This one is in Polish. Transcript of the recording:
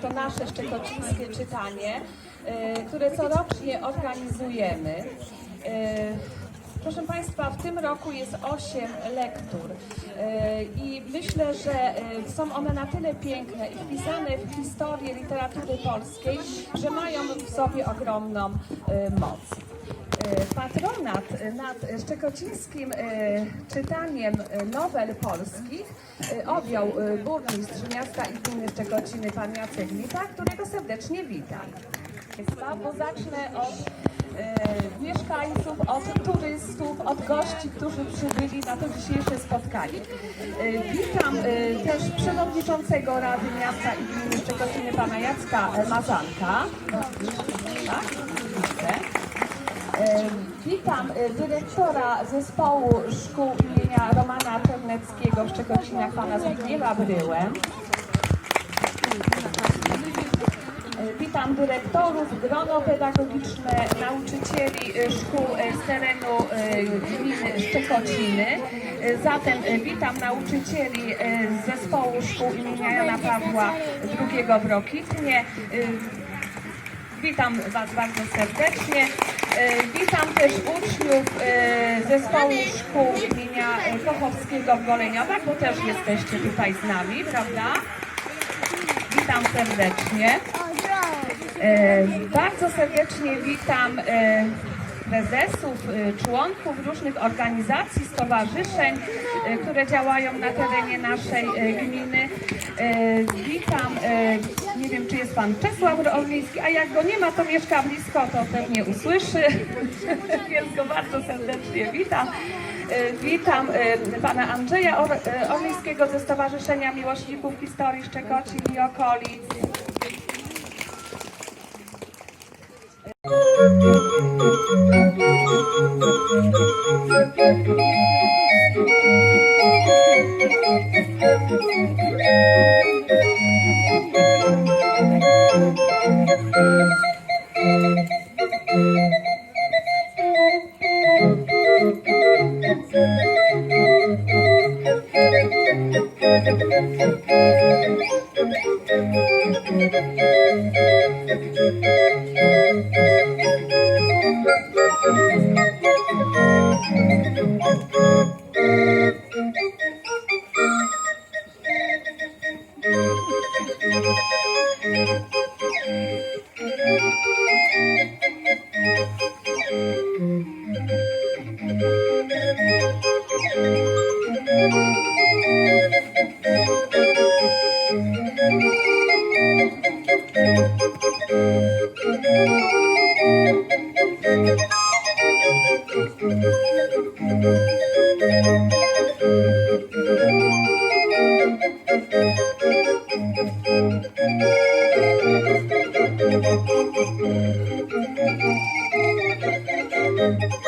to nasze szczekocińskie czytanie, e, które corocznie organizujemy. E, Proszę Państwa, w tym roku jest 8 lektur E, i myślę, że są one na tyle piękne i wpisane w historię literatury polskiej, że mają w sobie ogromną moc. E, Patronat nad szczekocińskim e, czytaniem e, nowel polskich objął burmistrz miasta i gminy Szczekociny, pan Jacek Lipa, którego serdecznie witam. Bo zacznę od mieszkańców, od turystów, od gości, którzy przybyli na to dzisiejsze spotkanie. Witam też przewodniczącego Rady Miasta i Gminy Szczekociny, pana Jacka Mazanka. Tak? Witam e, dyrektora zespołu szkół imienia Romana Czerneckiego w Szczekocinach, pana Zbigniewa Bryłę. E, Witam dyrektorów, grono pedagogiczne, nauczycieli e, szkół z terenu gminy Szczekociny. Zatem witam nauczycieli z zespołu szkół imienia Jana Pawła II w Rokitnie. Witam Was bardzo serdecznie. E, Witam też uczniów e, zespołu szkół imienia Kochowskiego w Goleniowach, bo też jesteście tutaj z nami, prawda? Witam serdecznie. E, Bardzo serdecznie witam prezesów, członków różnych organizacji, stowarzyszeń, które działają na terenie naszej gminy. Witam, wiem, czy jest pan Czesław Orliński, a jak go nie ma, to mieszka blisko, to pewnie usłyszy, więc go bardzo serdecznie witam. E, witam e, pana Andrzeja Or e, Orlińskiego ze Stowarzyszenia Miłośników Historii Szczekocin i Okolic. Thank you. Música